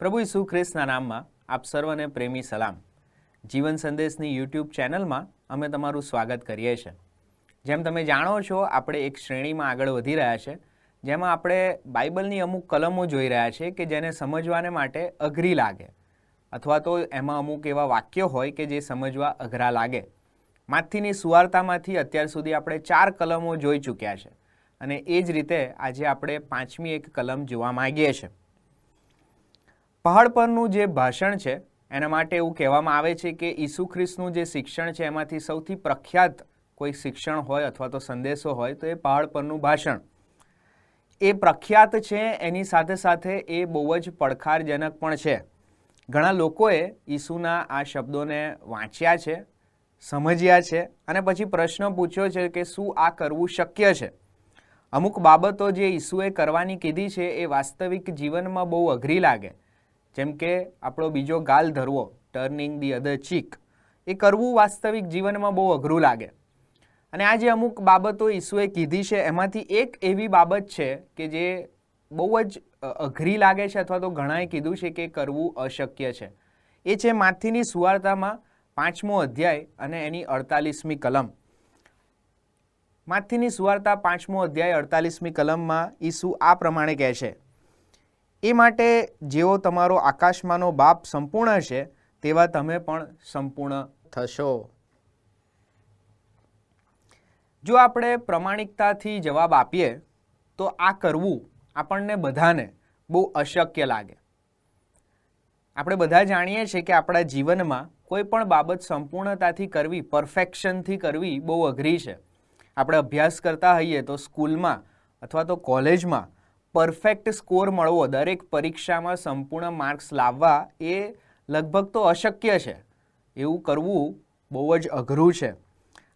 પ્રભુ ઈસુ ખ્રિસ્તના નામમાં આપ સર્વને પ્રેમી સલામ. જીવન સંદેશની યુટ્યુબ ચેનલમાં અમે તમારું સ્વાગત કરીએ છીએ. જેમ તમે જાણો છો, આપણે એક શ્રેણીમાં આગળ વધી રહ્યા છે, જેમાં આપણે બાઇબલની અમુક કલમો જોઈ રહ્યા છે કે જેને સમજવાને માટે અઘરી લાગે. અથવા તો એમાં અમુક એવા વાક્યો હોય કે જે સમજવા અઘરા લાગે. માથીની સુવાર્તામાંથી અત્યાર સુધી આપણે ચાર કલમો જોઈ ચૂક્યા છે. અને એ જ રીતે આજે આપણે પાંચમી એક કલમ જોવા માગીએ છીએ. પહાડ પરનું જે ભાષણ છે, એના માટે એવું કહેવામાં આવે છે કે ઈસુ ખ્રિસ્તનું જે શિક્ષણ છે, એમાંથી સૌથી પ્રખ્યાત કોઈ શિક્ષણ હોય અથવા તો સંદેશો હોય, તો એ પહાડ પરનું ભાષણ. એ પ્રખ્યાત છે, એની સાથે સાથે એ બહુ જ પડખારજનક પણ છે. ઘણા લોકોએ ઈસુના આ શબ્દોને વાંચ્યા છે, સમજ્યા છે, અને પછી પ્રશ્ન પૂછ્યો છે કે શું આ કરવું શક્ય છે? અમુક બાબતો જે ઈસુએ કરવાની કીધી છે, એ વાસ્તવિક જીવનમાં બહુ અઘરી લાગે. જેમ કે આપણો બીજો ગાલ ધરવો ટર્નિંગ ધી અધર ચીક એ કરવું વાસ્તવિક જીવનમાં બહુ અઘરું લાગે. અને આ જે અમુક બાબતો ઈસુએ કીધી છે, એમાંથી એક એવી બાબત છે કે જે બહુ જ અઘરી લાગે છે અથવા તો ઘણાએ કીધું છે કે કરવું અશક્ય છે. એ છે માથીની સુવાર્તામાં પાંચમો અધ્યાય અને એની અડતાલીસમી કલમ. માથીની સુવાર્તા પાંચમો અધ્યાય અડતાલીસમી કલમમાં ઈસુ આ પ્રમાણે કહે છે. એ માટે જેવો તમારો આકાશમાંનો બાપ સંપૂર્ણ છે, તેવા તમે પણ સંપૂર્ણ થશો. જો આપણે પ્રમાણિકતાથી જવાબ આપીએ, તો આ કરવું આપણને બધાને બહુ અશક્ય લાગે. આપણે બધા જાણીએ છીએ કે આપણા જીવનમાં કોઈ પણ બાબત સંપૂર્ણતાથી કરવી, પરફેક્શનથી કરવી બહુ અઘરી છે. આપણે અભ્યાસ કરતા હોઈએ તો સ્કૂલમાં અથવા તો કોલેજમાં પરફેક્ટ સ્કોર મળવો, દરેક પરીક્ષામાં સંપૂર્ણ માર્ક્સ લાવવા એ લગભગ તો અશક્ય છે. એવું કરવું બહુ જ અઘરું છે.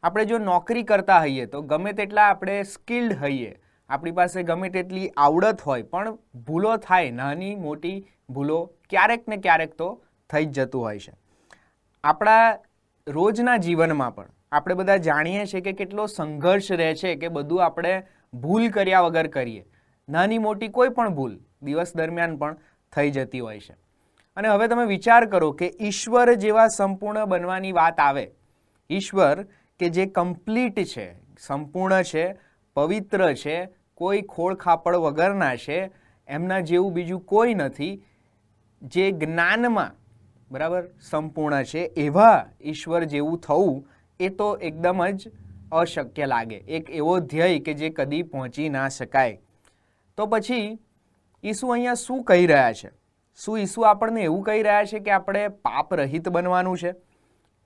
આપણે જો નોકરી કરતા હોઈએ તો ગમે તેટલા આપણે સ્કિલ્ડ હોઈએ, આપણી પાસે ગમે તેટલી આવડત હોય, પણ ભૂલો થાય, નાની મોટી ભૂલો ક્યારેક ને ક્યારેક તો થઈ જ જતું હોય છે. આપણા રોજના જીવનમાં પણ આપણે બધા જાણીએ છીએ કે કેટલો સંઘર્ષ રહે છે કે બધું આપણે ભૂલ કર્યા વગર કરીએ. નાની મોટી કોઈ પણ ભૂલ દિવસ દરમિયાન પણ થઈ જતી હોય છે. અને હવે તમે વિચાર કરો કે ઈશ્વર જેવા સંપૂર્ણ બનવાની વાત આવે. ઈશ્વર કે જે કમ્પ્લીટ છે, સંપૂર્ણ છે, પવિત્ર છે, કોઈ ખોળ ખાપડ વગરના છે, એમના જેવું બીજું કોઈ નથી, જે જ્ઞાનમાં બરાબર સંપૂર્ણ છે, એવા ઈશ્વર જેવું થવું એ તો એકદમ જ અશક્ય લાગે. એક એવો ધ્યેય કે જે કદી પહોંચી ના શકાય. તો પછી ઈસુ અહીંયા શું કહી રહ્યા છે? શું ઈસુ આપણને એવું કહી રહ્યા છે કે આપણે પાપ રહિત બનવાનું છે?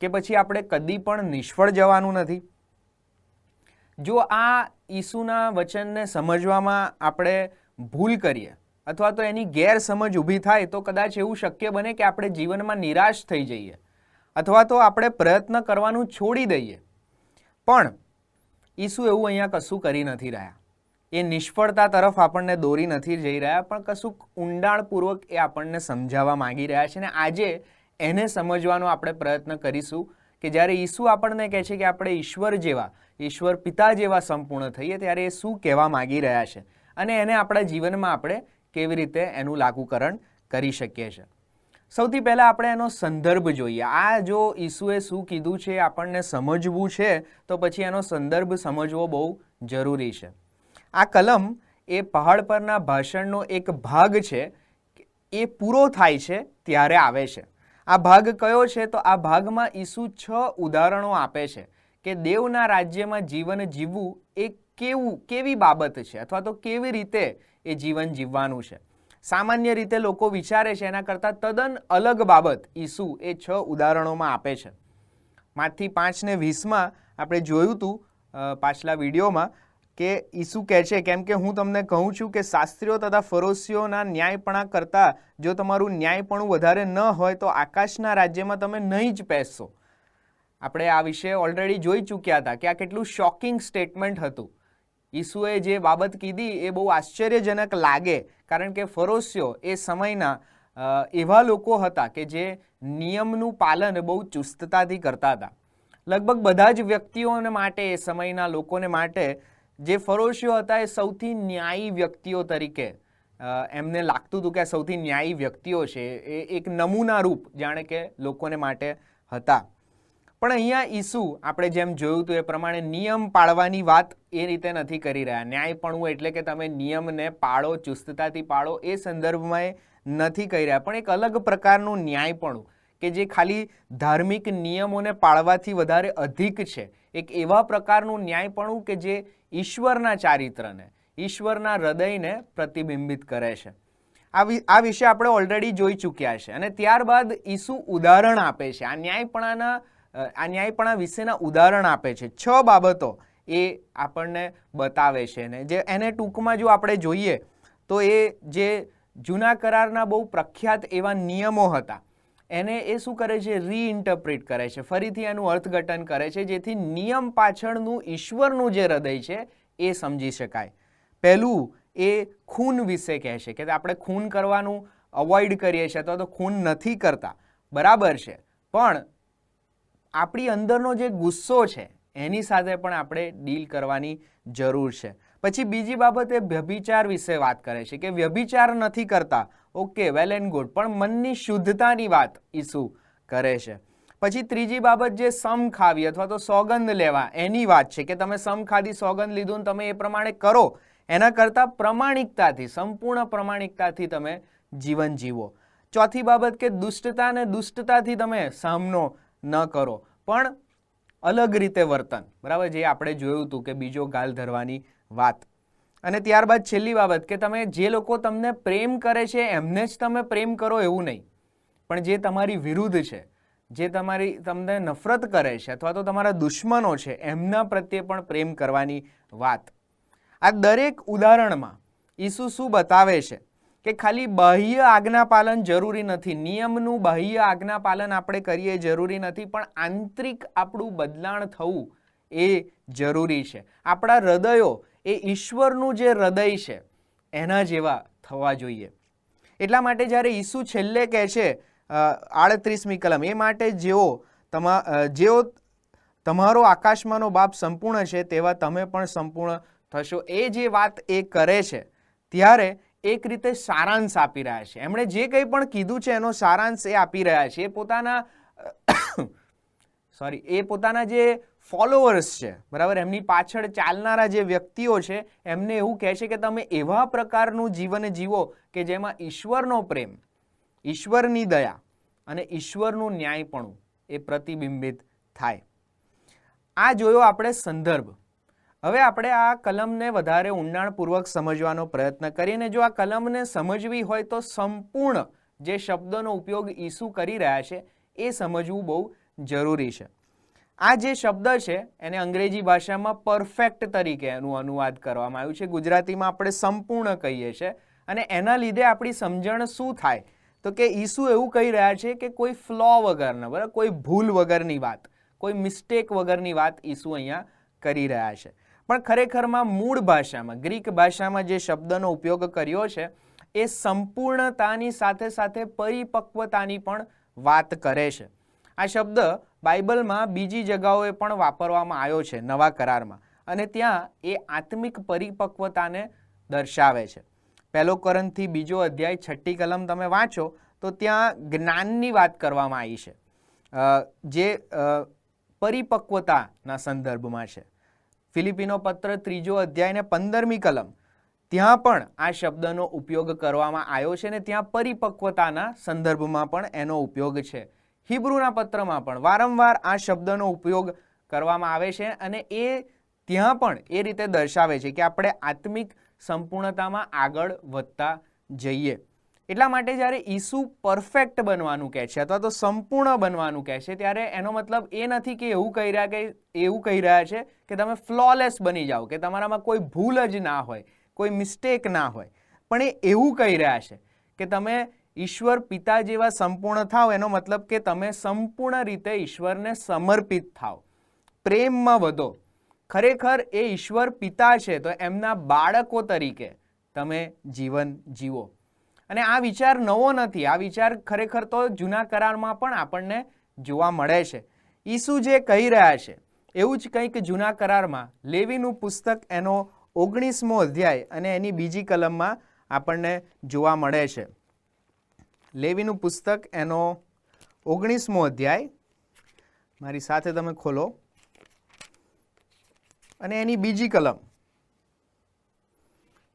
કે પછી આપણે કદી પણ નિષ્ફળ જવાનું નથી? જો આ ઈસુના વચનને સમજવામાં આપણે ભૂલ કરીએ અથવા તો એની ગેરસમજ ઊભી થાય તો કદાચ એવું શક્ય બને કે આપણે જીવનમાં નિરાશ થઈ જઈએ અથવા તો આપણે પ્રયત્ન કરવાનું છોડી દઈએ. પણ ઈસુ એવું અહીંયા કશું કરી નથી રહ્યા. એ નિષ્ફળતા તરફ આપણને દોરી નથી જઈ રહ્યા, પણ કશુંક ઊંડાણપૂર્વક એ આપણને સમજાવવા માંગી રહ્યા છે અને આજે એને સમજવાનો આપણે પ્રયત્ન કરીશું કે જ્યારે ઈસુ આપણને કહે છે કે આપણે ઈશ્વર જેવા, ઈશ્વર પિતા જેવા સંપૂર્ણ થઈએ, ત્યારે એ શું કહેવા માંગી રહ્યા છે અને એને આપણા જીવનમાં આપણે કેવી રીતે એનું લાગુકરણ કરી શકીએ છીએ સૌથી પહેલાં આપણે એનો સંદર્ભ જોઈએ. આ જો ઈસુએ શું કીધું છે આપણને સમજવું છે, તો પછી એનો સંદર્ભ સમજવો બહુ જરૂરી છે. આ કલમ એ પહાડ પરના ભાષણનો એક ભાગ છે, એ પૂરો થાય છે, ત્યારે આવે છે. આ ભાગ કયો છે? તો આ ભાગમાં ઈસુ છ ઉદાહરણો આપે છે કે દેવના રાજ્યમાં જીવન જીવવું એ કેવું, કેવી બાબત છે? અથવા તો કેવી રીતે એ જીવન જીવવાનું છે? સામાન્ય રીતે લોકો વિચારે છે એના કરતાં તદ્દન અલગ બાબત ઈસુ એ છ ઉદાહરણોમાં આપે છે. માંથી પાંચને વીસમાં આપણે જોયું હતું પાછલા વિડીયોમાં કે ઈસુ કહે છે, કેમ કે હું તમને કહું છું કે શાસ્ત્રીઓ તથા ફરોશીઓના ન્યાયપણા કરતાં જો તમારું ન્યાયપણું વધારે ન હોય તો આકાશના રાજ્યમાં તમે નહીં જ પહેશો આપણે આ વિશે ઓલરેડી જોઈ ચૂક્યા હતા કે આ કેટલું શોકિંગ સ્ટેટમેન્ટ હતું. ઈસુએ જે બાબત કીધી એ બહુ આશ્ચર્યજનક લાગે, કારણ કે ફરોશીઓ એ સમયના એવા લોકો હતા કે જે નિયમનું પાલન બહુ ચુસ્તતાથી કરતા હતા. લગભગ બધા જ વ્યક્તિઓને માટે, એ સમયના લોકોને માટે જે ફરોશીઓ હતા એ સૌથી ન્યાયી વ્યક્તિઓ તરીકે એમને લાગતું હતું કે સૌથી ન્યાયી વ્યક્તિઓ છે, એ એક નમૂના રૂપ જાણે કે લોકોને માટે હતા. પણ અહીંયા ઈસુ, આપણે જેમ જોયું હતું એ પ્રમાણે નિયમ પાળવાની વાત એ રીતે નથી કરી રહ્યા. ન્યાયપણું એટલે કે તમે નિયમને પાળો, ચુસ્તતાથી પાળો એ સંદર્ભમાં એ નથી કહી રહ્યા. પણ એક અલગ પ્રકારનું ન્યાયપણું કે જે ખાલી ધાર્મિક નિયમોને પાળવાથી વધારે અધિક છે. એક એવા પ્રકારનું ન્યાયપણું કે જે ઈશ્વરના ચારિત્રને, ઈશ્વરના હૃદયને પ્રતિબિંબિત કરે છે. આ વિશે આપણે ઓલરેડી જોઈ ચૂક્યા છે અને ત્યારબાદ ઈસુ ઉદાહરણ આપે છે. આ ન્યાયપણાના આ ન્યાયપણા વિશેના ઉદાહરણ આપે છે. છ બાબતો એ આપણને બતાવે છે ને, જે એને ટૂંકમાં જો આપણે જોઈએ તો એ જે જૂના કરારના બહુ પ્રખ્યાત એવા નિયમો હતા એને એ શું કરે છે? રીઇન્ટરપ્રિટ કરે છે. ફરીથી એનું અર્થઘટન કરે છે, જેથી નિયમ પાછળનું, ઈશ્વરનું જે હૃદય છે, એ સમજી શકાય. પહેલું એ ખૂન વિશે કહે છે કે આપણે ખૂન કરવાનું અવોઇડ કરીએ છીએ અથવા તો ખૂન નથી કરતા. બરાબર છે. પણ આપણી અંદરનો જે ગુસ્સો છે, એની સાથે પણ આપણે ડીલ કરવાની જરૂર છે. પછી બીજી બાબત એ વ્યભિચાર વિશે વાત કરે છે કે વ્યભિચાર નથી કરતા. ઓકે વેલ એન્ડ ગુડ પણ મનની શુદ્ધતાની વાત ઈસુ કરે છે. પછી ત્રીજી બાબત જે સમ ખાવી અથવા તો સોગંદ લેવા, એની વાત છે કે તમે સમ ખાધી સોગંદ લીધું તમે એ પ્રમાણે કરો. એના કરતાં પ્રમાણિકતાથી, સંપૂર્ણ પ્રમાણિકતાથી તમે જીવન જીવો. ચોથી બાબત કે દુષ્ટતા ને દુષ્ટતાથી તમે સામનો ન કરો. પણ અલગ રીતે વર્તન. બરાબર? જે આપણે જોયું હતું કે બીજો ગાલ ધરવાની વાત. અને ત્યારબાદ છેલ્લી બાબત કે તમે જે લોકો તમને પ્રેમ કરે છે, એમને જ તમે પ્રેમ કરો એવું નહીં. પણ જે તમારી વિરુદ્ધ છે, જે તમારી તમને નફરત કરે છે અથવા તો તમારા દુશ્મનો છે, એમના પ્રત્યે પણ પ્રેમ કરવાની વાત. આ દરેક ઉદાહરણમાં ઈસુ શું બતાવે છે કે ખાલી બાહ્ય આજ્ઞા પાલન જરૂરી નથી. નિયમનું બાહ્ય આજ્ઞા પાલન આપણે કરીએ જરૂરી નથી, પણ આંતરિક આપણું બદલાણ થવું એ જરૂરી છે. આપણા હૃદયો એ ઈશ્વરનું જે હૃદય છે, એના જેવા થવા જોઈએ. એટલા માટે જ્યારે ઈસુ છેલ્લે કહે છે આડત્રીસમી કલમ, એ માટે જેઓ તમા જેઓ તમારો આકાશમાંનો બાપ સંપૂર્ણ છે, તેવા તમે પણ સંપૂર્ણ થશો. એ જે વાત એ કરે છે, ત્યારે એક રીતે સારાંશ આપી રહ્યા છે. એમણે જે કંઈ પણ કીધું છે, એનો સારાંશ એ આપી રહ્યા છે. એ પોતાના સોરી એ પોતાના જે ફોલોઅર્સ છે, બરાબર? એમની પાછળ ચાલનારા જે વ્યક્તિઓ છે, એમને એવું કહે છે કે તમે એવા પ્રકારનું જીવન જીવો કે જેમાં ઈશ્વરનો પ્રેમ, ઈશ્વરની દયા અને ઈશ્વરનું ન્યાયપણું એ પ્રતિબિંબિત થાય. આ જોયો આપણે સંદર્ભ. હવે આપણે આ કલમને વધારે ઊંડાણપૂર્વક સમજવાનો પ્રયત્ન કરીને જો આ કલમને સમજવી હોય તો સંપૂર્ણ જે શબ્દનો ઉપયોગ ઈસુ કરી રહ્યા છે, એ સમજવું બહુ જરૂરી છે. આ જે શબ્દ છે, એને અંગ્રેજી ભાષામાં પરફેક્ટ તરીકે એનું અનુવાદ કરવામાં આવ્યું છે. ગુજરાતીમાં આપણે સંપૂર્ણ કહીએ છીએ. અને એના લીધે આપણી સમજણ શું થાય? તો કે ઈસુ એવું કહી રહ્યા છે કે કોઈ ફ્લો વગરના, બરાબર? કોઈ ભૂલ વગરની વાત, કોઈ મિસ્ટેક વગરની વાત ઈસુ અહીંયા કરી રહ્યા છે. પણ ખરેખરમાં મૂળ ભાષામાં, ગ્રીક ભાષામાં જે શબ્દનો ઉપયોગ કર્યો છે, એ સંપૂર્ણતાની સાથે સાથે પરિપક્વતાની પણ વાત કરે છે. આ શબ્દ બાઇબલમાં બીજી જગાઓએ પણ વાપરવામાં આવ્યો છે, નવા કરારમાં. અને ત્યાં એ આત્મિક પરિપક્વતાને દર્શાવે છે. પહેલો કરંથી બીજો અધ્યાય, છઠ્ઠી કલમ તમે વાંચો, તો ત્યાં જ્ઞાનની વાત કરવામાં આવી છે. જે પરિપક્વતાના સંદર્ભમાં છે. ફિલિપિનો પત્ર ત્રીજો અધ્યાય ને પંદરમી કલમ. ત્યાં પણ આ શબ્દનો ઉપયોગ કરવામાં આવ્યો છે ને ત્યાં પરિપક્વતાના સંદર્ભમાં પણ એનો ઉપયોગ છે. હિબ્રુના પત્રમાં પણ વારંવાર આ શબ્દનો ઉપયોગ કરવામાં આવે છે અને એ ત્યાં પણ એ રીતે દર્શાવે છે કે આપણે આત્મિક સંપૂર્ણતામાં આગળ વધતા જઈએ. એટલા માટે જ્યારે ઈસુ પરફેક્ટ બનવાનું કહે છે અથવા તો સંપૂર્ણ બનવાનું કહે છે, ત્યારે એનો મતલબ એ નથી કે એવું કહી રહ્યા કે એવું કહી રહ્યા છે કે તમે ફ્લોલેસ બની જાઓ, કે તમારામાં કોઈ ભૂલ જ ના હોય, કોઈ મિસ્ટેક ના હોય. પણ એ એવું કહી રહ્યા છે કે તમે ઈશ્વર પિતા જેવા સંપૂર્ણ થાવ, એનો મતલબ કે તમે સંપૂર્ણ રીતે ઈશ્વરને સમર્પિત થાવ. પ્રેમમાં વધો. ખરેખર એ ઈશ્વર પિતા છે, તો એમના બાળકો તરીકે તમે જીવન જીવો. અને આ વિચાર નવો નથી. આ વિચાર ખરેખર તો જૂના કરારમાં પણ આપણને જોવા મળે છે. ઈસુ જે કહી રહ્યા છે, એવું જ કંઈક જૂના કરારમાં લેવીનું પુસ્તક એનો ઓગણીસમો અધ્યાય અને એની બીજી કલમમાં આપણને જોવા મળે છે. લેવીનું પુસ્તક એનો ઓગણીસમો અધ્યાય. મારી સાથે તમે ખોલો. અને એની બીજી કલમ.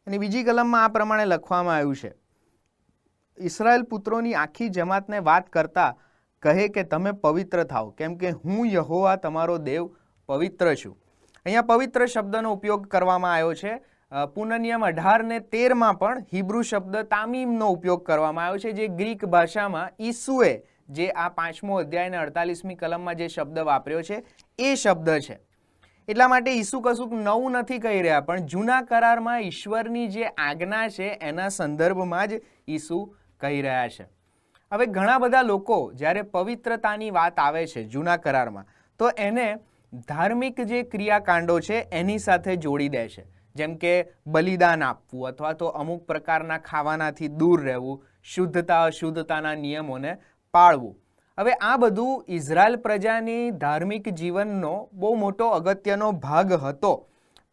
એની બીજી કલમમાં આ પ્રમાણે લખવામાં આવ્યું છે. ઇસરાયલ પુત્રોની આખી જમાતને વાત કરતા કહે કે તમે પવિત્ર થાઓ. કેમ કે હું યહોવા તમારો દેવ પવિત્ર છું. અહીંયા પવિત્ર શબ્દનો ઉપયોગ કરવામાં આવ્યો છે. પુનનિયમ અઢાર ને તેરમાં પણ હિબ્રુ શબ્દ તામીમનો ઉપયોગ કરવામાં આવ્યો છે, જે ગ્રીક ભાષામાં ઈસુએ જે આ પાંચમો અધ્યાયને અડતાલીસમી કલમમાં જે શબ્દ વાપર્યો છે, એ શબ્દ છે. એટલા માટે ઈસુ કશુંક નવું નથી કહી રહ્યા, પણ જૂના કરારમાં ઈશ્વરની જે આજ્ઞા છે, એના સંદર્ભમાં જ ઈસુ કહી રહ્યા છે. હવે ઘણા બધા લોકો જ્યારે પવિત્રતાની વાત આવે છે જૂના કરારમાં, તો એને ધાર્મિક જે ક્રિયાકાંડો છે, એની સાથે જોડી દે છે. જેમ કે બલિદાન આપવું અથવા તો અમુક પ્રકારના ખાવાનાથી દૂર રહેવું, શુદ્ધતા, અશુદ્ધતાના નિયમોને પાળવું. હવે આ બધું ઇઝરાયલ પ્રજાની ધાર્મિક જીવનનો બહુ મોટો અગત્યનો ભાગ હતો,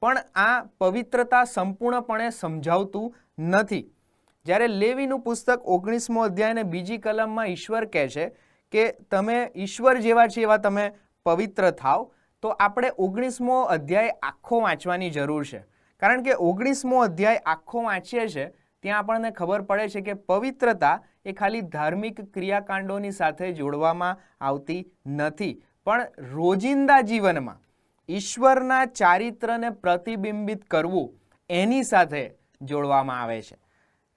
પણ આ પવિત્રતા સંપૂર્ણપણે સમજાવતું નથી. જ્યારે લેવીનું પુસ્તક ઓગણીસમો અધ્યાયને બીજી કલમમાં ઈશ્વર કહે છે કે, તમે ઈશ્વર જેવા છે એવા તમે પવિત્ર થાવ, તો આપણે ઓગણીસમો અધ્યાય આખો વાંચવાની જરૂર છે. કારણ કે ઓગણીસમો અધ્યાય આખો વાંચીએ છે, ત્યાં આપણને ખબર પડે છે કે પવિત્રતા એ ખાલી ધાર્મિક ક્રિયાકાંડોની સાથે જોડવામાં આવતી નથી, પણ રોજિંદા જીવનમાં ઈશ્વરના ચારિત્રને પ્રતિબિંબિત કરવું એની સાથે જોડવામાં આવે છે.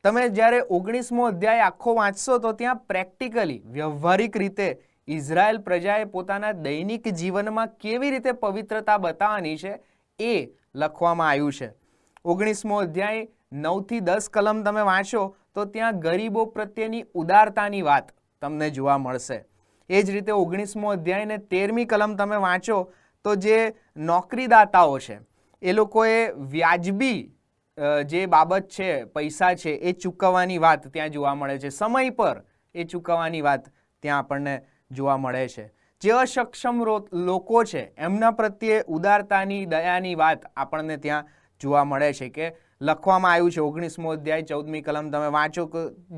તમે જ્યારે ઓગણીસમો અધ્યાય આખો વાંચશો તો ત્યાં પ્રેક્ટિકલી, વ્યવહારિક રીતે ઇઝરાયલ પ્રજાએ પોતાના દૈનિક જીવનમાં કેવી રીતે પવિત્રતા બતાવવાની છે એ લખવામાં આવ્યું છે. ઓગણીસમો અધ્યાય નવથી દસ કલમ તમે વાંચો તો ત્યાં ગરીબો પ્રત્યેની ઉદારતાની વાત તમને જોવા મળશે. એ જ રીતે ઓગણીસમો અધ્યાય ને તેરમી કલમ તમે વાંચો તો જે નોકરીદાતાઓ છે, એ લોકોએ વ્યાજબી જે બાબત છે, પૈસા છે, એ ચૂકવવાની વાત ત્યાં જોવા મળે છે. સમય પર એ ચૂકવવાની વાત ત્યાં આપણને જોવા મળે છે. જે અસક્ષમ લોકો છે, એમના પ્રત્યે ઉદારતાની, દયાની વાત આપણને ત્યાં જોવા મળે છે કે લખવામાં આવ્યું છે, ઓગણીસમો અધ્યાય, ચૌદમી કલમ, તમે વાંચો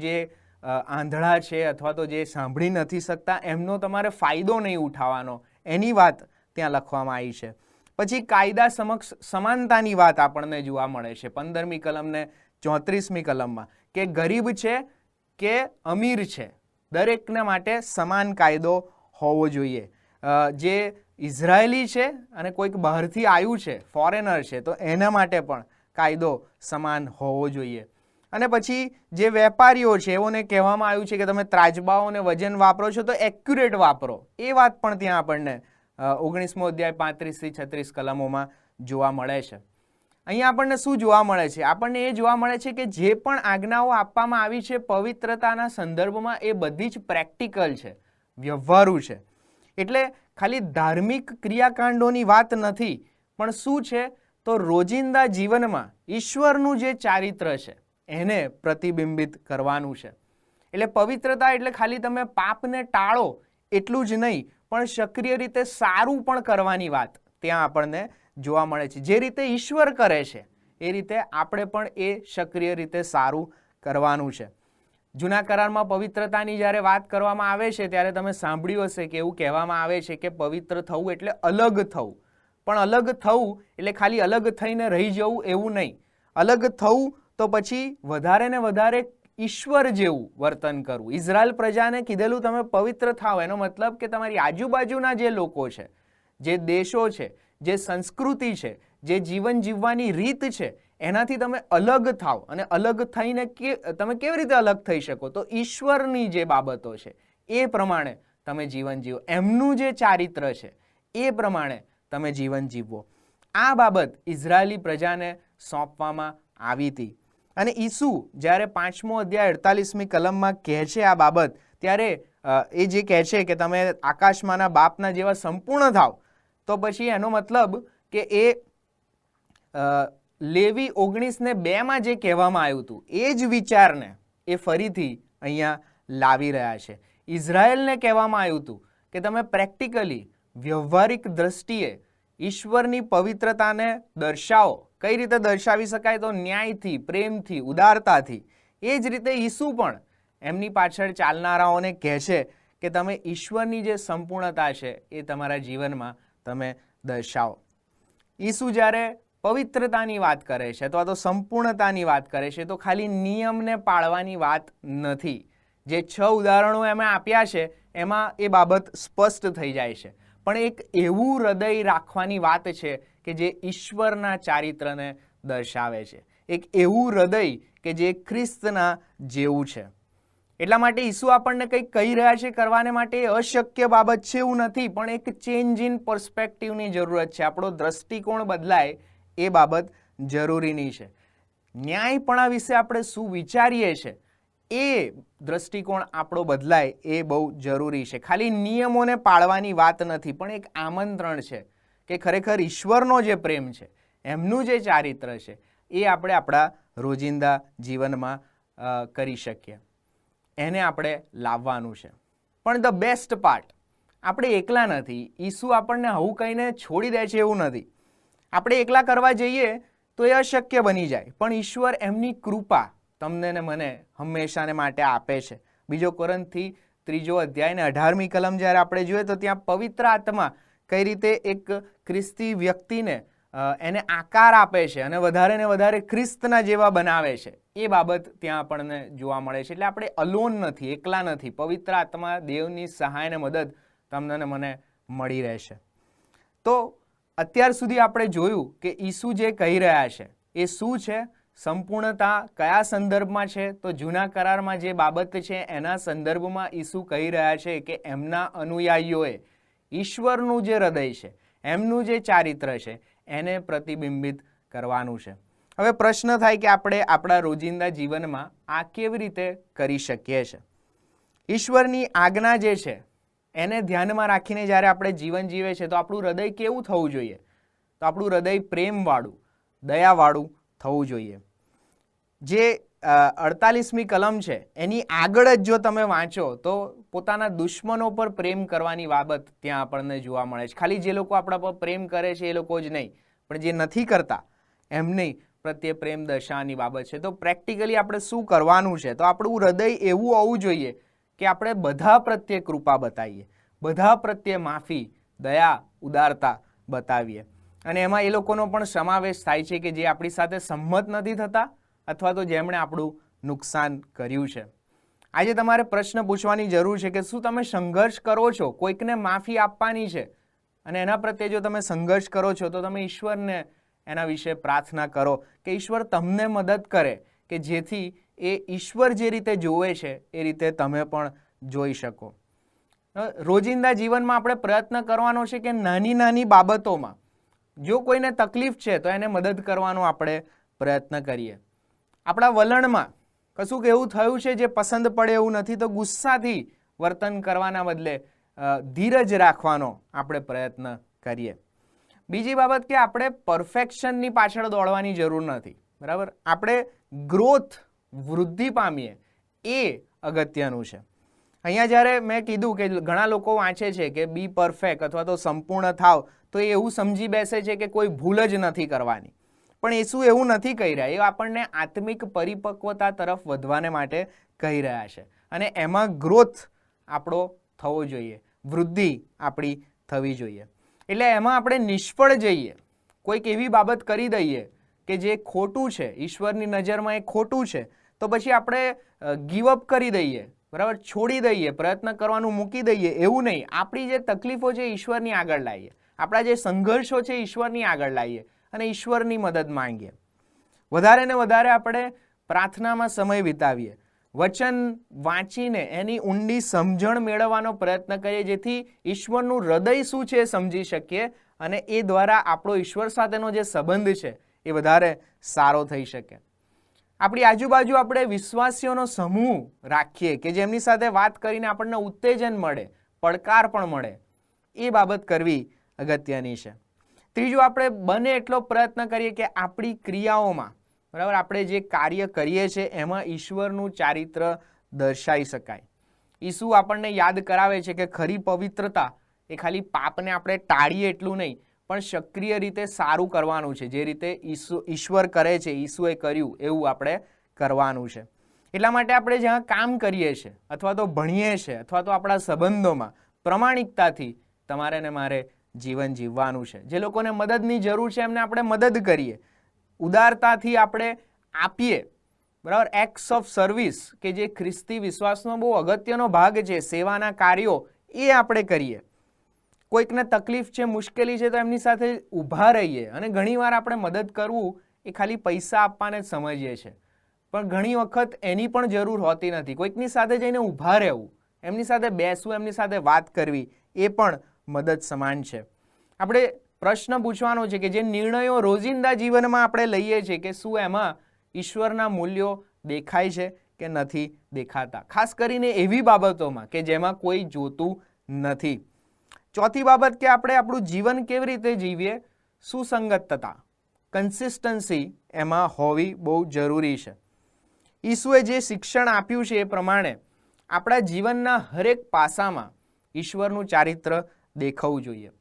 જે આંધળા છે અથવા તો જે સાંભળી નથી શકતા, એમનો તમારે ફાયદો નહીં ઉઠાવવાનો. એની વાત ત્યાં લખવામાં આવી છે. પછી કાયદા સમક્ષ સમાનતાની વાત આપણને જોવા મળે છે, પંદરમી કલમ ને ચોત્રીસમી કલમમાં કે ગરીબ છે કે અમીર છે, દરેકને માટે સમાન કાયદો હોવો જોઈએ. જે ઇઝરાયેલી છે અને કોઈક બહારથી આવ્યું છે, ફોરેનર છે, તો એના માટે પણ કાયદો સમાન હોવો જોઈએ. અને પછી જે વેપારીઓ છે, એઓને કહેવામાં આવ્યું છે કે તમે ત્રાજબાઓ અને વજન વાપરો છો, તો એક્યુરેટ વાપરો. એ વાત પણ ત્યાં આપણને ઓગણીસમો અધ્યાય પાંત્રીસથી છત્રીસ કલમોમાં જોવા મળે છે. અહીંયા આપણને શું જોવા મળે છે? આપણને એ જોવા મળે છે કે જે પણ આજ્ઞાઓ આપવામાં આવી છે, પવિત્રતાના સંદર્ભમાં એ બધી જ પ્રેક્ટિકલ છે. વ્યવહારુ છે. એટલે ખાલી ધાર્મિક ક્રિયાકાંડોની વાત નથી, પણ શું છે? તો રોજિંદા જીવનમાં ઈશ્વરનું જે ચારિત્ર છે, એને પ્રતિબિંબિત કરવાનું છે. એટલે પવિત્રતા એટલે ખાલી તમે પાપને ટાળો એટલું જ નહીં, પણ સક્રિય રીતે સારું પણ કરવાની વાત ત્યાં આપણને જોવા મળે છે. જે રીતે ઈશ્વર કરે છે, એ રીતે આપણે પણ એ સક્રિય રીતે સારું કરવાનું છે. જૂના કરારમાં પવિત્રતાની જ્યારે વાત કરવામાં આવે છે, ત્યારે તમે સાંભળ્યું હશે કે એવું કહેવામાં આવે છે કે પવિત્ર થવું એટલે અલગ થવું. પણ અલગ થવું એટલે ખાલી અલગ થઈને રહી જવું એવું નહીં. અલગ થવું તો પછી વધારે ને વધારે ઈશ્વર જેવું વર્તન કરવું. ઇઝરાયલ પ્રજાને કીધેલું તમે પવિત્ર થાવ એનો મતલબ કે તમારી આજુબાજુના જે લોકો છે, જે દેશો છે, જે સંસ્કૃતિ છે, જે જીવન જીવવાની રીત છે એનાથી તમે અલગ થાવ અને અલગ થઈને કે, તમે કેવી રીતે અલગ થઈ શકો? તો ઈશ્વરની જે બાબતો છે, એ પ્રમાણે તમે જીવન જીવો. એમનું જે ચારિત્ર છે, એ પ્રમાણે તમે જીવન જીવવો. આ બાબત ઇઝરાયેલી પ્રજાને સોંપવામાં આવી હતી. અને ઈસુ જ્યારે પાંચમો અધ્યાય અડતાલીસમી કલમમાં કહે છે આ બાબત, ત્યારે એ જે કહે છે કે તમે આકાશમાંના બાપના જેવા સંપૂર્ણ થાવ તો પછી એનો મતલબ કે એ લેવી ઓગણીસને બેમાં જે કહેવામાં આવ્યું હતું, એ જ વિચારને એ ફરીથી અહીંયા લાવી રહ્યા છે. ઇઝરાયલને કહેવામાં આવ્યું હતું કે તમે પ્રેક્ટિકલી વ્યવહારિક દ્રષ્ટિએ ઈશ્વરની પવિત્રતાને દર્શાવો. કઈ રીતે દર્શાવી શકાય તો ન્યાયથી, પ્રેમથી, ઉદારતાથી. એ જ રીતે ઈસુ પણ એમની પાછળ ચાલનારાઓને કહે છે કે તમે ઈશ્વરની જે સંપૂર્ણતા છે એ તમારા જીવનમાં તમે દર્શાવો. ઈસુ જ્યારે પવિત્રતાની વાત કરે છે અથવા તો સંપૂર્ણતાની વાત કરે છે, તો ખાલી નિયમને પાળવાની વાત નથી. જે છ ઉદાહરણો એમાં આપ્યા છે, એમાં એ બાબત સ્પષ્ટ થઈ જાય છે. પણ એક એવું હૃદય રાખવાની વાત છે કે જે ઈશ્વરના ચારિત્રને દર્શાવે છે. એક એવું હૃદય કે જે ખ્રિસ્તના જેવું છે. એટલા માટે ઈસુ આપણને કંઈક કહી રહ્યા છે કરવાને માટે એ અશક્ય બાબત છે એવું નથી, પણ એક ચેન્જ ઇન પર્સપેક્ટિવની જરૂરત છે. આપણો દ્રષ્ટિકોણ બદલાય એ બાબત જરૂરીની છે. ન્યાયપણા વિશે આપણે શું વિચારીએ છીએ એ દ્રષ્ટિકોણ આપણો બદલાય એ બહુ જરૂરી છે. ખાલી નિયમોને પાળવાની વાત નથી, પણ એક આમંત્રણ છે કે ખરેખર ઈશ્વરનો જે પ્રેમ છે, એમનું જે ચારિત્ર છે, એ આપણે આપણા રોજિંદા જીવનમાં કરી શકીએ. એને આપણે લાવવાનું છે. પણ ધ બેસ્ટ પાર્ટ, આપણે એકલા નથી. ઈસુ આપણને હવું કહીને છોડી દે છે એવું નથી. આપણે એકલા કરવા જઈએ તો એ અશક્ય બની જાય. પણ ઈશ્વર એમની કૃપા તમને ને મને હંમેશાને માટે આપે છે. બીજો કોરંથી ત્રીજો અધ્યાય ને અઢારમી કલમ જ્યારે આપણે જોઈએ તો ત્યાં પવિત્ર આત્મા કઈ રીતે એક ખ્રિસ્તી વ્યક્તિને એને આકાર આપે છે અને વધારે ને વધારે ખ્રિસ્તના જેવા બનાવે છે. એ બાબત ત્યાં આપણને જોવા મળે છે. એટલે આપણે અલોન નથી, એકલા નથી. પવિત્ર આત્મા દેવની સહાય અને મદદ તમને મને મળી રહેશે. તો અત્યાર સુધી આપણે જોયું કે ઈસુ જે કહી રહ્યા છે, એ શું છે? સંપૂર્ણતા કયા સંદર્ભમાં છે? તો જૂના કરારમાં જે બાબત છે, એના સંદર્ભમાં ઈસુ કહી રહ્યા છે કે એમના અનુયાયીઓએ ઈશ્વરનું જે હૃદય છે, એમનું જે ચારિત્ર છે, એને પ્રતિબિંબિત કરવાનું છે. હવે પ્રશ્ન થાય કે આપણે આપણા રોજિંદા જીવનમાં આ કેવી રીતે કરી શકીએ છીએ ઈશ્વરની આજ્ઞા જે છે એને ધ્યાનમાં રાખીને જ્યારે આપણે જીવન જીવે છે, તો આપણું હૃદય કેવું થવું જોઈએ? તો આપણું હૃદય પ્રેમવાળું, દયાવાળું થવું જોઈએ. જે અડતાલીસમી કલમ છે, એની આગળ જ જો તમે વાંચો, તો પોતાના દુશ્મનો પર પ્રેમ કરવાની બાબત ત્યાં આપણને જોવા મળે છે. ખાલી જે લોકો આપણા પર પ્રેમ કરે છે, એ લોકો જ નહીં, પણ જે નથી કરતા એમને પ્રત્યે પ્રેમ દર્શાવવાની બાબત છે. તો પ્રેક્ટિકલી આપણે શું કરવાનું છે? તો આપણું હૃદય એવું હોવું જોઈએ કે આપણે બધા પ્રત્યે કૃપા બતાવીએ. બધા પ્રત્યે માફી, દયા, ઉદારતા બતાવીએ. અને એમાં એ લોકોનો પણ સમાવેશ થાય છે કે જે આપણી સાથે સંમત નથી થતા અથવા તો જેમણે આપણું નુકસાન કર્યું છે. આજે તમારે પ્રશ્ન પૂછવાની જરૂર છે કે શું તમે સંઘર્ષ કરો છો? કોઈકને માફી આપવાની છે. અને એના પ્રત્યે જો તમે સંઘર્ષ કરો છો, તો તમે ઈશ્વરને એના વિશે પ્રાર્થના કરો કે ઈશ્વર તમને મદદ કરે કે જેથી એ ઈશ્વર જે રીતે જોવે છે, એ રીતે તમે પણ જોઈ શકો. રોજિંદા જીવનમાં આપણે પ્રયત્ન કરવાનો છે કે નાની નાની બાબતોમાં જો કોઈને તકલીફ છે, તો એને મદદ કરવાનો આપણે પ્રયત્ન કરીએ. આપણા વલણમાં કશુંક એવું થયું છે જે પસંદ પડે એવું નથી, તો ગુસ્સાથી વર્તન કરવાના બદલે ધીરજ રાખવાનો આપણે પ્રયત્ન કરીએ. બીજી બાબત કે આપણે પરફેક્શનની પાછળ દોડવાની જરૂર નથી, બરાબર? આપણે ગ્રોથ વૃદ્ધિ પામીએ, એ અગત્યનું છે. અહીંયા જ્યારે મેં કીધું કે ઘણા લોકો વાંચે છે કે બી પરફેક્ટ અથવા તો સંપૂર્ણ થાવ, તો એ એવું સમજી બેસે છે કે કોઈ ભૂલ જ નથી કરવાની. પણ એ શું એવું નથી કહી રહ્યા, એ આપણને આત્મિક પરિપક્વતા તરફ વધવાને માટે કહી રહ્યા છે. અને એમાં ગ્રોથ આપણો થવો જોઈએ, વૃદ્ધિ આપણી થવી જોઈએ. એટલે એમાં આપણે નિષ્ફળ જઈએ, કોઈક એવી બાબત કરી દઈએ કે જે ખોટું છે, ઈશ્વરની નજરમાં એ ખોટું છે તો પછી આપણે ગીવઅપ કરી દઈએ, બરાબર? છોડી દઈએ, પ્રયત્ન કરવાનું મૂકી દઈએ, એવું નહીં. આપણી જે તકલીફો છે ઈશ્વરની આગળ લાવીએ. આપણા જે સંઘર્ષો છે ઈશ્વરની આગળ લાવીએ અને ઈશ્વરની મદદ માંગીએ. વધારે ને વધારે આપણે પ્રાર્થનામાં સમય વિતાવીએ. વચન વાંચીને એની ઊંડી સમજણ મેળવવાનો પ્રયત્ન કરીએ, જેથી ઈશ્વરનું હૃદય શું છે એ સમજી શકીએ અને એ દ્વારા આપણો ઈશ્વર સાથેનો જે સંબંધ છે એ વધારે સારો થઈ શકે. આપણી આજુબાજુ આપણે વિશ્વાસીઓનો સમૂહ રાખીએ કે જેમની સાથે વાત કરીને આપણને ઉત્તેજન મળે, પડકાર પણ મળે, એ બાબત કરવી અગત્યની છે. ત્રીજું, આપણે બને એટલો પ્રયત્ન કરીએ કે આપણી ક્રિયાઓમાં, બરાબર, આપણે જે કાર્ય કરીએ છીએ એમાં ઈશ્વરનું ચારિત્ર દર્શાવી શકાય. ઈસુ આપણને યાદ કરાવે છે કે ખરી પવિત્રતા એ ખાલી પાપને આપણે ટાળીએ એટલું નહીં પણ સક્રિય રીતે સારું કરવાનું છે. જે રીતે ઈશ્વર કરે છે, ઈસુએ કર્યું, એવું આપણે કરવાનું છે. એટલા માટે આપણે જ્યાં કામ કરીએ છીએ અથવા તો ભણીએ છીએ અથવા તો આપણા સંબંધોમાં પ્રમાણિકતાથી તમારે ને મારે જીવન જીવવાનું છે. જે લોકોને મદદની જરૂર છે, એમને આપણે મદદ કરીએ. ઉદારતાથી આપણે આપીએ. બરાબર? એક્ટ્સ ઓફ સર્વિસ કે જે ખ્રિસ્તી વિશ્વાસનો બહુ અગત્યનો ભાગ છે, સેવાના કાર્યો, એ આપણે કરીએ. કોઈકને તકલીફ છે, મુશ્કેલી છે, તો એમની સાથે ઊભા રહીએ. અને ઘણીવાર આપણે મદદ કરવું એ ખાલી પૈસા આપવાને જ સમજીએ છીએ. પણ ઘણી વખત એની પણ જરૂર હોતી નથી. કોઈકની સાથે જઈને ઊભા રહેવું, એમની સાથે બેસવું, એમની સાથે વાત કરવી, એ પણ મદદ સમાન છે. આપણે પ્રશ્ન પૂછવાનો છે કે જે નિર્ણયો રોજિંદા જીવનમાં આપણે લઈએ છીએ કે શું એમાં ઈશ્વરના મૂલ્યો દેખાય છે કે નથી દેખાતા? ખાસ કરીને એવી બાબતોમાં કે જેમાં કોઈ જોતું નથી. ચોથી બાબત કે આપણે આપણું જીવન કેવી રીતે જીવીએ સુસંગતતા કન્સિસ્ટન્સી એમાં હોવી બહુ જરૂરી છે. ઈસુએ જે શિક્ષણ આપ્યું છે એ પ્રમાણે આપણા જીવનના હરેક પાસામાં ઈશ્વરનું ચારિત્ર દેખાવું જોઈએ.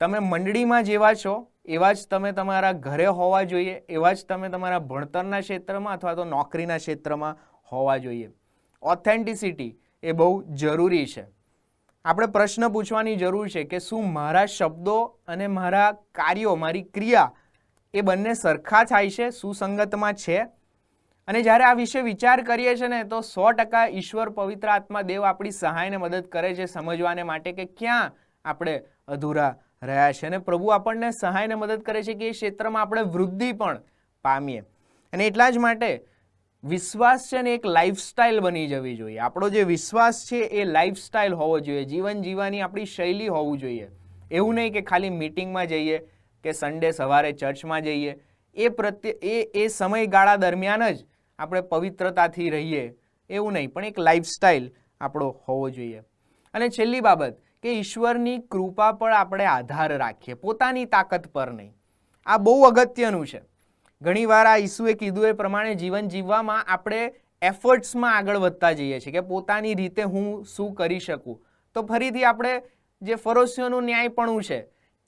તમે મંડળીમાં જેવા છો, એવા જ તમે તમારા ઘરે હોવા જોઈએ, એવા જ તમે તમારા ભણતરના ક્ષેત્રમાં અથવા તો નોકરીના ક્ષેત્રમાં હોવા જોઈએ. ઓથેન્ટિસિટી એ બહુ જરૂરી છે. આપણે પ્રશ્ન પૂછવાની જરૂર છે કે શું મારા શબ્દો અને મારા કાર્યો, મારી ક્રિયા એ બંને સરખા થાય છે, સુસંગતમાં છે? અને જ્યારે આ વિશે વિચાર કરીએ છીએ ને, તો સો ટકા ઈશ્વર પવિત્ર આત્મા દેવ આપણી સહાયને મદદ કરે છે સમજવાને માટે કે ક્યાં આપણે અધૂરા રહ્યા છે. અને પ્રભુ આપણને સહાયને મદદ કરે છે કે એ ક્ષેત્રમાં આપણે વૃદ્ધિ પણ પામીએ. અને એટલા જ માટે વિશ્વાસ છે ને એક લાઈફસ્ટાઈલ બની જવી જોઈએ. આપણો જે વિશ્વાસ છે એ લાઈફસ્ટાઈલ હોવો જોઈએ. જીવન જીવવાની આપણી શૈલી હોવું જોઈએ. એવું નહીં કે ખાલી મિટિંગમાં જઈએ, કે સન્ડે સવારે ચર્ચમાં જઈએ. એ પ્રત્યે, એ એ સમયગાળા દરમિયાન જ આપણે પવિત્રતાથી રહીએ. એવું નહીં, પણ એક લાઈફસ્ટાઈલ આપણો હોવો જોઈએ. અને છેલ્લી બાબત, કે ઈશ્વરની કૃપા પર આપણે આધાર રાખીએ. પોતાની તાકાત પર નહીં. આ બહુ અગત્યનું છે. ઘણીવાર આ ઈસુએ કીધું એ પ્રમાણે જીવન જીવવામાં આપણે એફર્ટ્સમાં આગળ વધતા જઈએ છીએ કે પોતાની રીતે હું શું કરી શકું. તો ફરીથી આપણે જે ફરોશીઓનું ન્યાયપણું છે,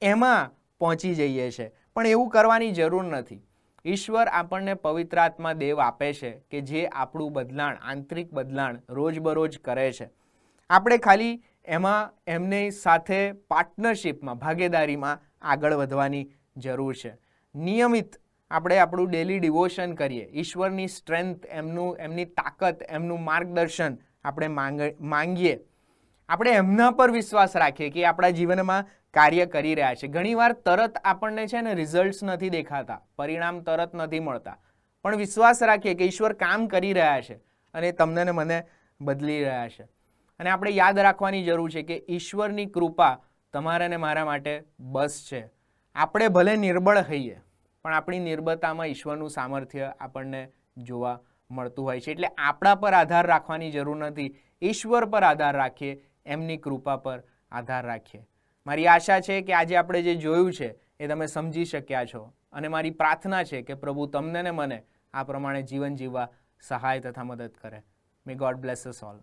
એમાં પહોંચી જઈએ છીએ પણ એવું કરવાની જરૂર નથી. ઈશ્વર આપણને પવિત્ર આત્મા દેવ આપે છે કે જે આપણું બદલાણ, આંતરિક બદલાણ રોજબરોજ કરે છે. આપણે ખાલી એમાં એમની સાથે પાર્ટનરશિપમાં ભાગીદારીમાં આગળ વધવાની જરૂર છે. નિયમિત આપણે આપણું ડેલી ડિવોશન કરીએ. ઈશ્વરની સ્ટ્રેન્થ એમનું, એમની તાકાત, એમનું માર્ગદર્શન આપણે માંગ, માંગીએ. આપણે એમના પર વિશ્વાસ રાખીએ કે આપણા જીવનમાં કાર્ય કરી રહ્યા છે. ઘણીવાર તરત આપણને છે ને રિઝલ્ટ્સ નથી દેખાતા, પરિણામ તરત નથી મળતા. પણ વિશ્વાસ રાખીએ કે ઈશ્વર કામ કરી રહ્યા છે અને તમને ને મને બદલી રહ્યા છે. અને આપણે યાદ રાખવાની જરૂર છે કે ઈશ્વરની કૃપા તમારા ને મારા માટે બસ છે. આપણે ભલે નિર્બળ હઈએ પણ આપણી નિર્બળતામાં ઈશ્વરનું સામર્થ્ય આપણને જોવા મળતું હોય છે. એટલે આપણા પર આધાર રાખવાની જરૂર નથી. ઈશ્વર પર આધાર રાખીએ, એમની કૃપા પર આધાર રાખીએ. મારી આશા છે કે આજે આપણે જે જોયું છે, એ તમે સમજી શક્યા છો. અને મારી પ્રાર્થના છે કે પ્રભુ તમને ને મને આ પ્રમાણે જીવન જીવવા સહાય તથા મદદ કરે. May God bless us all